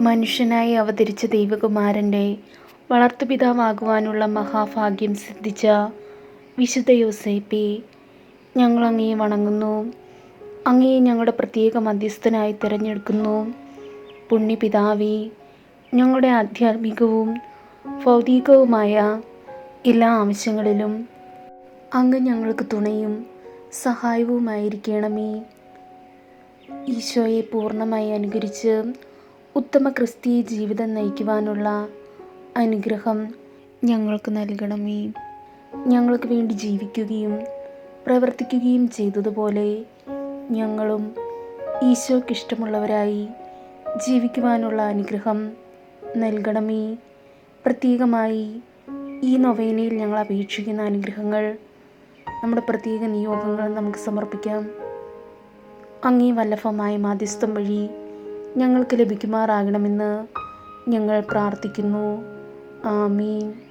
മനുഷ്യനായി അവതരിച്ച ദൈവകുമാരന്റെ വളർത്തുപിതാവാകുവാനുള്ള മഹാഭാഗ്യം സിദ്ധിച്ച വിശുദ്ധ യോസേപ്പി ഞങ്ങൾ അങ്ങയെ വണങ്ങുന്നു. അങ്ങയെ ഞങ്ങളുടെ പ്രത്യേക മധ്യസ്ഥനായി തിരഞ്ഞെടുക്കുന്നു. പുണ്യപിതാവി ഞങ്ങളുടെ ആധ്യാത്മികവും ഭൗതികവുമായ എല്ലാ ആവശ്യങ്ങളിലും അങ്ങ് ഞങ്ങൾക്ക് തുണയും സഹായവുമായിരിക്കണമേ. ഈശോയെ പൂർണമായി അനുകരിച്ച് ഉത്തമ ക്രിസ്തീയ ജീവിതം നയിക്കുവാനുള്ള അനുഗ്രഹം ഞങ്ങൾക്ക് നൽകണമേ. ഞങ്ങൾക്ക് വേണ്ടി ജീവിക്കുകയും പ്രവർത്തിക്കുകയും ചെയ്തതുപോലെ ഞങ്ങളും ഈശോക്കിഷ്ടമുള്ളവരായി ജീവിക്കുവാനുള്ള അനുഗ്രഹം നൽകണമേ. പ്രത്യേകമായി ഈ നൊവേനയിൽ ഞങ്ങൾ അപേക്ഷിക്കുന്ന അനുഗ്രഹങ്ങൾ നമ്മുടെ പ്രത്യേക നിയോഗങ്ങൾ നമുക്ക് സമർപ്പിക്കാം. അങ്ങേ വല്ലഭമായ മാധ്യസ്ഥം വഴി ഞങ്ങൾക്ക് ലഭിക്കുമാറാകണമെന്ന് ഞങ്ങൾ പ്രാർത്ഥിക്കുന്നു. ആമീൻ.